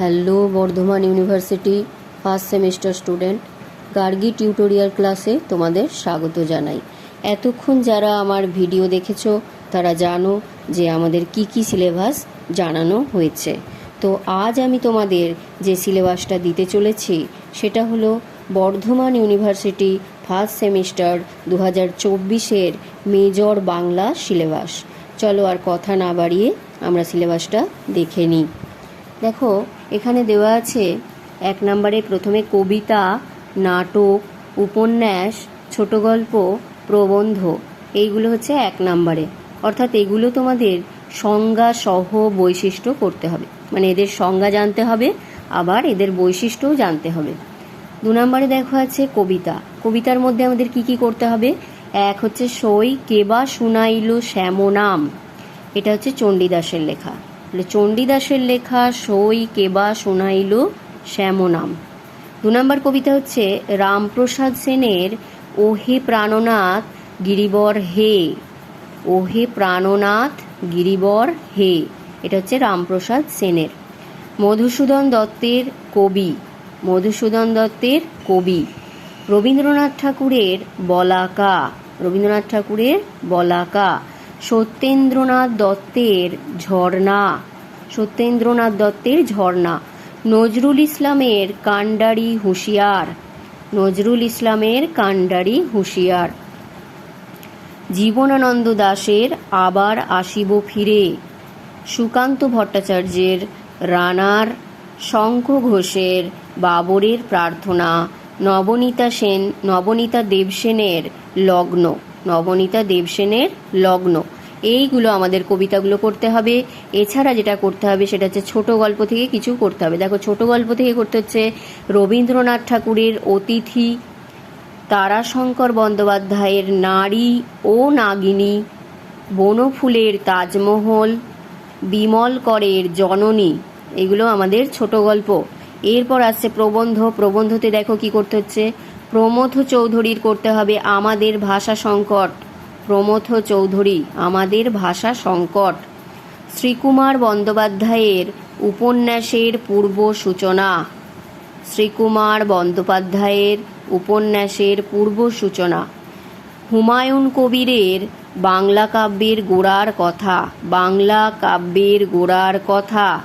Hello, Bardhaman university first semester student. Gargi tutorial ক্লাসে তোমাদের স্বাগত জানাই। এতক্ষণ যারা আমার ভিডিও দেখেছ, তারা জানো যে আমাদের কি কি সিলেবাস জানানো হয়েছে। তো আজ আমি তোমাদের যে সিলেবাসটা দিতে চলেছি, সেটা হলো বর্ধমান ইউনিভার্সিটি ফার্স্ট সেমিস্টার দু হাজার চব্বিশের মেজর বাংলা সিলেবাস। চলো আর কথা না বাড়িয়ে আমরা সিলেবাসটা দেখে নিই। দেখো, এখানে দেওয়া আছে, এক নম্বরে প্রথমে কবিতা, নাটক, উপন্যাস, ছোট গল্প, প্রবন্ধ। এইগুলো হচ্ছে এক নম্বরে। অর্থাৎ এগুলো তোমাদের সংজ্ঞা সহ বৈশিষ্ট্য করতে হবে। মানে এদের সংজ্ঞা জানতে হবে, আবার এদের বৈশিষ্ট্যও জানতে হবে। দু নম্বরে দেখো আছে কবিতা। কবিতার মধ্যে আমাদের কি কি করতে হবে? এক হচ্ছে সই কেবা শুনাইল শ্যামনাম। এটা হচ্ছে চণ্ডীদাসের লেখা। চণ্ডীদাসের লেখা সই কেবা শোনাইল শ্যামনাম। দু নম্বর কবিতা হচ্ছে, রামপ্রসাদ সেনের ওহে প্রাণনাথ গিরিবর হে। ওহে প্রাণনাথ গিরিবর হে। এটা হচ্ছে রামপ্রসাদ সেনের। মধুসূদন দত্তের কবি। মধুসূদন দত্তের কবি। রবীন্দ্রনাথ ঠাকুরের বলাকা। রবীন্দ্রনাথ ঠাকুরের বলাকা। সত্যেন্দ্রনাথ দত্তের ঝর্ণা, সত্যেন্দ্রনাথ দত্তের ঝর্ণা। নজরুল ইসলামের কান্ডারি হুঁশিয়ার, নজরুল ইসলামের কান্ডারি হুঁশিয়ার। জীবনানন্দ দাশের আবার আসিব ফিরে। সুকান্ত ভট্টাচার্যের রানার, শঙ্খ ঘোষের বাবরের প্রার্থনা, নবনীতা সেন, নবনীতা দেবসেনের লগ্ন। নবনীতা দেবসেনের লগ্ন। এইগুলো আমাদের কবিতাগুলো করতে হবে। এছাড়া যেটা করতে হবে সেটা হচ্ছে ছোট গল্প থেকে কিছু করতে হবে। দেখো, ছোট গল্প থেকে করতে হচ্ছে রবীন্দ্রনাথ ঠাকুরের অতিথি, তারাশঙ্কর বন্দ্যোপাধ্যায়ের নারী ও নাগিনী, বনফুলের তাজমহল, বিমল করের জননী। এগুলো আমাদের ছোট গল্প। এরপর আসছে প্রবন্ধ। প্রবন্ধতে দেখো কি করতে হচ্ছে? প্রমথ চৌধুরীর করতে হবে আমাদের ভাষা সংকট। প্রমথ চৌধুরী, আমাদের ভাষা সংকট। শ্রীকুমার বন্দ্যোপাধ্যায়ের উপন্যাসের পূর্ব সূচনা। শ্রীকুমার বন্দ্যোপাধ্যায়ের উপন্যাসের পূর্ব সূচনা। হুমায়ুন কবিরের বাংলা কাব্যের গোড়ার কথা, বাংলা কাব্যের গোড়ার কথা।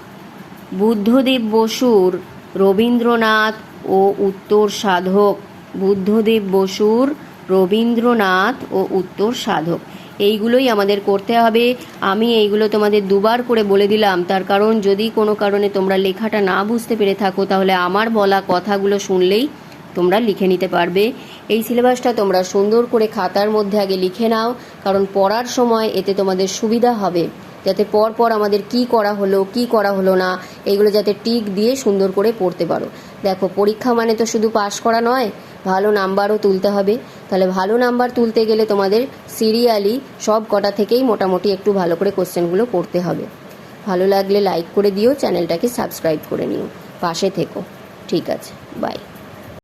বুদ্ধদেব বসুর রবীন্দ্রনাথ ও উত্তর সাধক। বুদ্ধদেব বসুর, রবীন্দ্রনাথ ও উত্তর সাধক। এইগুলোই আমাদের করতে হবে। আমি এইগুলো তোমাদের দুবার করে বলে দিলাম। তার কারণ যদি কোনো কারণে তোমরা লেখাটা না বুঝতে পেরে থাকো, তাহলে আমার বলা কথাগুলো শুনলেই তোমরা লিখে নিতে পারবে। এই সিলেবাসটা তোমরা সুন্দর করে খাতার মধ্যে আগে লিখে নাও, কারণ পড়ার সময় এতে তোমাদের সুবিধা হবে। যাতে পর পর আমাদের কি করা হলো, কি করা হলো না, এগুলো যাতে টিক দিয়ে সুন্দর করে পড়তে পারো। দেখো, পরীক্ষা মানে তো শুধু পাশ করা নয় ভালো নাম্বারও তুলতে হবে। তাহলে ভালো নাম্বার তুলতে গেলে তোমাদের সিরিয়ালি সব কটা থেকেই মোটামুটি একটু ভালো করে কোশ্চেনগুলো পড়তে হবে। ভালো লাগলে লাইক করে দিও, চ্যানেলটাকে সাবস্ক্রাইব করে নিও। পাশে থেকো। ঠিক আছে, বাই।